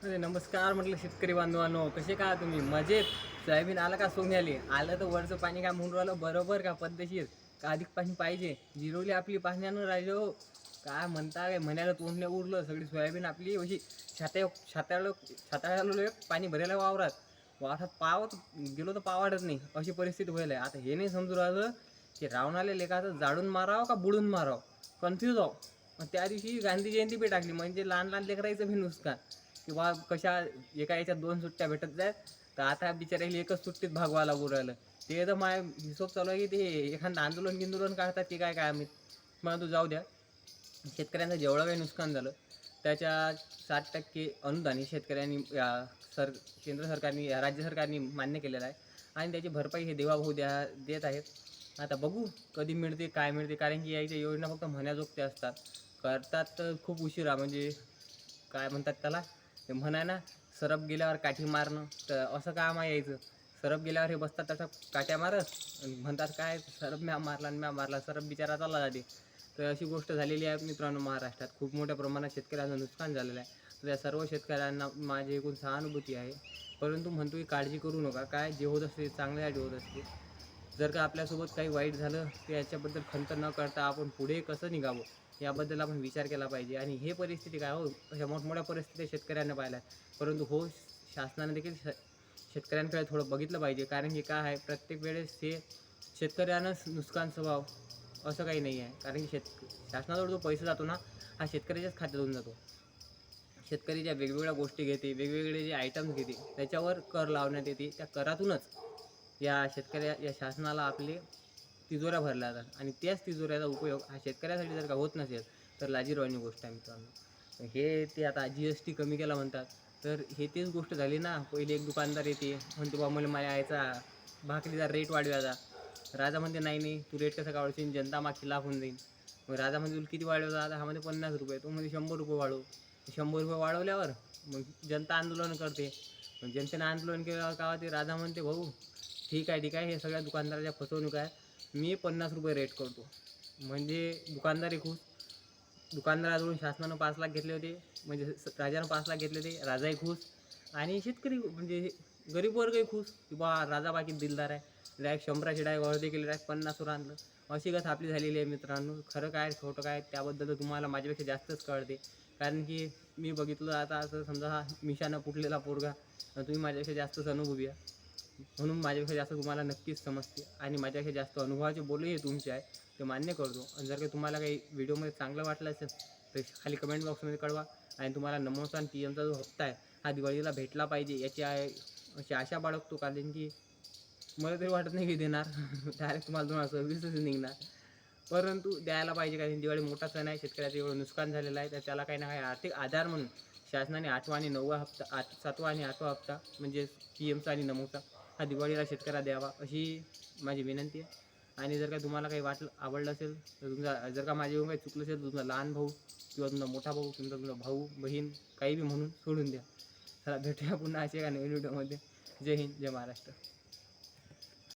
अरे नमस्कार म्हटलं शेतकरी बांधवांनो कसे का तुम्ही? मजेत? सोयाबीन आलं का सोंग्याले आलं तर वरचं पाणी काय म्हणून राहिलं? बरोबर का पद्धतशीर? का अधिक पाणी पाहिजे? जिरवली आपली पाण्यानं राहिलो हो. काय म्हणता काय? म्हणायला तोंडल्या उरलं सगळी सोयाबीन आपली अशी छात्या छात्याला छाताळलो पाणी भरायला वावरात. वावरात पावत गेलो तर पावाडत नाही. अशी परिस्थिती व्हायला आहे. आता हे नाही समजू राहिलं की रावणाले लेखाचं जाडून मारावं का बुडून मारावं? कन्फ्यूज आहो. त्या दिवशी गांधी जयंती बी टाकली. म्हणजे लहान लहान लेकरायचं बी नुसकान किंवा कशा एका याच्यात दोन सुट्ट्या भेटत जात तर आता बिचाऱ्याला एकच सुट्टीत भागवा लागू राहिलं. ते तर माय हिशोब चालू आहे की ते एखादं आंदोलन गिंदोलन काढतात की काय काय आम्ही. मला तू जाऊ द्या. शेतकऱ्यांचं जेवढं काही नुकसान झालं त्याच्या साठ टक्के अनुदान हे शेतकऱ्यांनी या सर केंद्र सरकारने या राज्य सरकारने मान्य केलेलं आहे. आणि त्याची भरपाई हे देवाभाऊ द्या देत आहेत. आता बघू कधी मिळते काय मिळते कारण की याच्या योजना फक्त म्हण्याजोगत्या असतात. करतात तर खूप उशिरा म्हणजे काय म्हणतात त्याला? ते म्हणाय ना सरप गेल्यावर काठी मारणं तर असं काम यायचं? सरप गेल्यावर हे बसतात तसं काट्या मारत आणि म्हणतात काय सरप म्या मारला आणि म्या मारला सरप बिचारा चालला जाते. तर अशी गोष्ट झालेली आहे मित्रांनो महाराष्ट्रात. खूप मोठ्या प्रमाणात शेतकऱ्यांचं नुकसान झालेलं आहे. तर त्या सर्व शेतकऱ्यांना माझी एकूण सहानुभूती आहे. परंतु म्हणतो की काळजी करू नका. काय जे होत असते चांगल्यासाठी होत असते. जर का आपल्यासोबत काही वाईट झालं तर याच्याबद्दल खंत न करता आपण पुढे कसं निघावं? याबद्दल आपण विचार केला पाहिजे. आणि हे परिस्थिती काय हो? अशा मोठमोठ्या परिस्थिती शेतकऱ्यांना पाहिल्या परंतु हो शासनाने देखील श शेतकऱ्यांकडे थोडं बघितलं पाहिजे. कारण की काय आहे? प्रत्येक वेळेस हे शेतकऱ्यांनाच नुकसान स्वभाव असं काही नाही आहे. कारण की शेत शासनाजवळ जो पैसा जातो ना हा शेतकऱ्याच्याच खात्यातून जातो. शेतकरी ज्या वेगवेगळ्या गोष्टी घेते वेगवेगळे जे आयटम्स घेते त्याच्यावर कर लावण्यात येते. त्या करातूनच या शेतकऱ्या या शासनाला आपले तिजोऱ्या भरल्या जातात. आणि त्याच तिजोऱ्याचा उपयोग हा शेतकऱ्यासाठी जर का होत नसेल तर लाजीरवाणी गोष्ट आहे मित्रांनो. हे ते आता जी एस टी कमी केला म्हणतात. तर हे तेच गोष्ट झाली ना. पहिले एक दुकानदार येते म्हणते बा मला माझ्या यायचा भाकरीचा रेट वाढवायचा. राजा म्हणते नाही नाही तू रेट कसा काढशील? जनता मागची लाभ होऊन जाईल मग राजा म्हणजे तुला किती वाढवता? आता हा म्हणजे पन्नास रुपये. तो म्हणजे शंभर रुपये वाढव. शंभर रुपये वाढवल्यावर मग जनता आंदोलन करते. मग जनतेनं आंदोलन केल्यावर का ते राजा म्हणते भाऊ ठीक आहे ठीक आहे. हे सगळ्या दुकानदाराच्या फसवणूक आहे. मी पन्नास रुपये रेट करतो. म्हणजे दुकानदारी खुश दुकानदाराजवळून शासनानं पाच लाख घेतले होते. म्हणजे राजानं पाच लाख घेतले होते. राजाही खुश आणि शेतकरी म्हणजे गरीब वर्गही खुश की बा राजा बाकी दिलदार आहे. डायरेक्ट शंभराची शिडाय वर्धे केली डायरेक्ट पन्नासवर आणलं. अशी कथा आपली झालेली आहे मित्रांनो. खरं काय खोटं काय त्याबद्दल तर तुम्हाला माझ्यापेक्षा जास्तच कळते. कारण की मी बघितलं आता असं समजा हा मिशानं फुटलेला पोरगा. तुम्ही माझ्यापेक्षा जास्तच अनुभवी आहे. म्हणून माझ्यापेक्षा जास्त तुम्हाला नक्कीच समजते आणि माझ्यापेक्षा जास्त अनुभवाचे बोलही तुमचे आहे ते मान्य करतो. आणि जर काही तुम्हाला काही व्हिडिओमध्ये चांगलं वाटलं असेल तर खाली कमेंट बॉक्समध्ये कळवा आणि तुम्हाला नमोसा आणि पी एमचा जो हप्ता आहे हा दिवाळीला भेटला पाहिजे याची आहे अशी आशा बाळगतो. कारण की मला तरी वाटत नाही की देणार. डायरेक्ट तुम्हाला दोन हजार सव्वीसच निघणार. परंतु द्यायला पाहिजे कारण दिवाळी मोठा सण आहे शेतकऱ्याचं एवढं नुकसान झालेलं आहे तर त्याला काही ना काही आर्थिक आधार म्हणून शासनाने आठवा आणि नववा हप्ता आठ सातवा आणि आठवा हप्ता म्हणजे पी एमचा आणि नमोचा. हा दिवाळीला शेतकऱ्या द्यावा अशी माझी विनंती आहे. आणि जर का तुम्हाला काही वाटलं आवडलं असेल तर तुमचा जर का माझ्याकडून काही चुकलं असेल तर तुमचा लहान भाऊ किंवा तुमचा मोठा भाऊ तुमचा तुमचा भाऊ बहीण काही बी म्हणून सोडून द्या. चला भेटूया पुन्हा असे एका नवीन व्हिडिओमध्ये जय हिंद जय महाराष्ट्र.